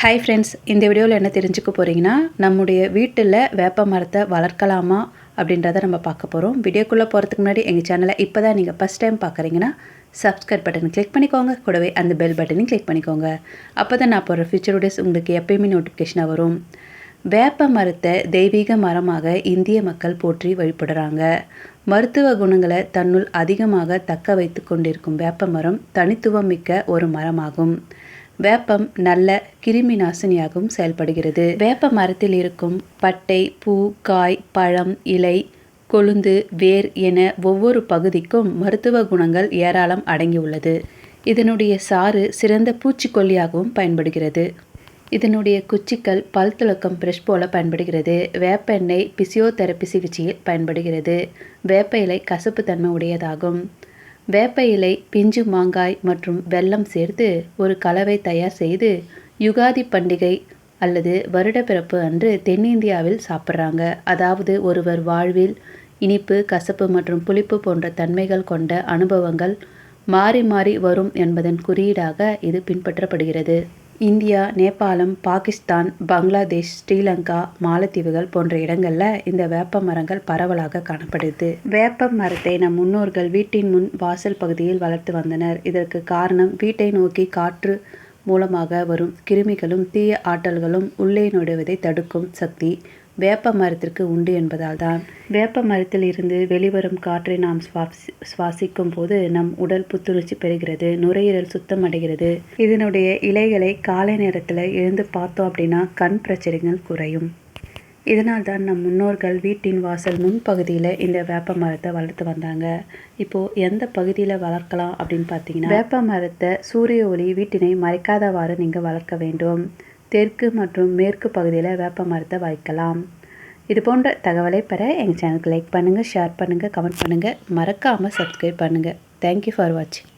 Hi friends இந்த வீடியோவில் என்ன தெரிஞ்சுக்க போகிறீங்கன்னா நம்முடைய வீட்டில் வேப்ப மரத்தை வளர்க்கலாமா அப்படின்றத நம்ம பார்க்க போகிறோம் வீடியோக்குள்ளே போகிறதுக்கு முன்னாடி எங்கள் சேனலை இப்போ தான் நீங்கள் ஃபஸ்ட் டைம் பார்க்குறீங்கன்னா சப்ஸ்கிரைப் பட்டன் கிளிக் பண்ணிக்கோங்க. கூடவே அந்த பெல் பட்டனையும் கிளிக் பண்ணிக்கோங்க. அப்போ தான் நான் போகிற ஃபியூச்சர் வீடியோஸ் உங்களுக்கு எப்பயுமே நோட்டிஃபிகேஷனாக வரும். வேப்ப மரத்தை தெய்வீக மரமாக இந்திய மக்கள் போற்றி வழிபடுறாங்க. மருத்துவ குணங்களை தன்னுள் அதிகமாக தக்க வைத்து கொண்டிருக்கும் வேப்ப மரம் தனித்துவம் மிக்க ஒரு மரமாகும். வேப்பம் நல்ல கிருமி நாசினியாகவும் செயல்படுகிறது. வேப்ப மரத்தில் இருக்கும் பட்டை பூ காய் பழம் இலை கொழுந்து வேர் என ஒவ்வொரு பகுதிக்கும் மருத்துவ குணங்கள் ஏராளம் அடங்கியுள்ளது. இதனுடைய சாறு சிறந்த பூச்சிக்கொல்லியாகவும் பயன்படுகிறது. இதனுடைய குச்சிக்கள் பல் துளக்கம் பிரஷ் போல பயன்படுகிறது. வேப்ப எண்ணெய் பிசியோதெரப்பி சிகிச்சையில் பயன்படுகிறது. வேப்ப இலை கசப்பு தன்மை உடையதாகும். வேப்ப இலை பிஞ்சு மாங்காய் மற்றும் வெல்லம் சேர்த்து ஒரு கலவை தயார் செய்து யுகாதி பண்டிகை அல்லது வருடப்பிறப்பு அன்று தென்னிந்தியாவில் சாப்பிட்றாங்க. அதாவது ஒருவர் வாழ்வில் இனிப்பு கசப்பு மற்றும் புளிப்பு போன்ற தன்மைகள் கொண்ட அனுபவங்கள் மாறி மாறி வரும் என்பதன் குறியீடாக இது பின்பற்றப்படுகிறது. இந்தியா நேபாளம் பாகிஸ்தான் பங்களாதேஷ் ஸ்ரீலங்கா மாலத்தீவுகள் போன்ற இடங்களில் இந்த வேப்ப மரங்கள் பரவலாக காணப்படுது. வேப்ப மரத்தை நம் முன்னோர்கள் வீட்டின் முன் வாசல் பகுதியில் வளர்த்து வந்தனர். இதற்கு காரணம் வீட்டை நோக்கி காற்று மூலமாக வரும் கிருமிகளும் தீய ஆற்றல்களும் உள்ளே நுழைவதை தடுக்கும் சக்தி. வேப்ப மரத்திற்கு உண்டு என்பதால் தான். வேப்ப மரத்தில் இருந்து வெளிவரும் காற்றை நாம் சுவாசி சுவாசிக்கும் போது நம் உடல் புத்துணர்ச்சி பெறுகிறது நுரையீரல் சுத்தம் அடைகிறது. இதனுடைய இலைகளை காலை நேரத்தில் எழுந்து பார்த்தோம் அப்படின்னா கண் பிரச்சனைகள் குறையும். இதனால் தான் நம் முன்னோர்கள் வீட்டின் வாசல் முன்பகுதியில் இந்த வேப்ப மரத்தை வளர்த்து வந்தாங்க. இப்போது எந்த பகுதியில் வளர்க்கலாம் அப்படின்னு பார்த்தீங்கன்னா வேப்ப மரத்தை சூரிய ஒளி வீட்டினை மறைக்காதவாறு நீங்கள் வளர்க்க வேண்டும். தெற்கு மற்றும் மேற்கு பகுதியில் வேப்ப மரத்தை வைக்கலாம். இது போன்ற தகவலை பெற எங்கள் சேனலுக்கு லைக் பண்ணுங்கள் ஷேர் பண்ணுங்கள் கமெண்ட் பண்ணுங்கள் மறக்காமல் சப்ஸ்கிரைப் பண்ணுங்கள் தேங்க்யூ ஃபார் வாட்சிங்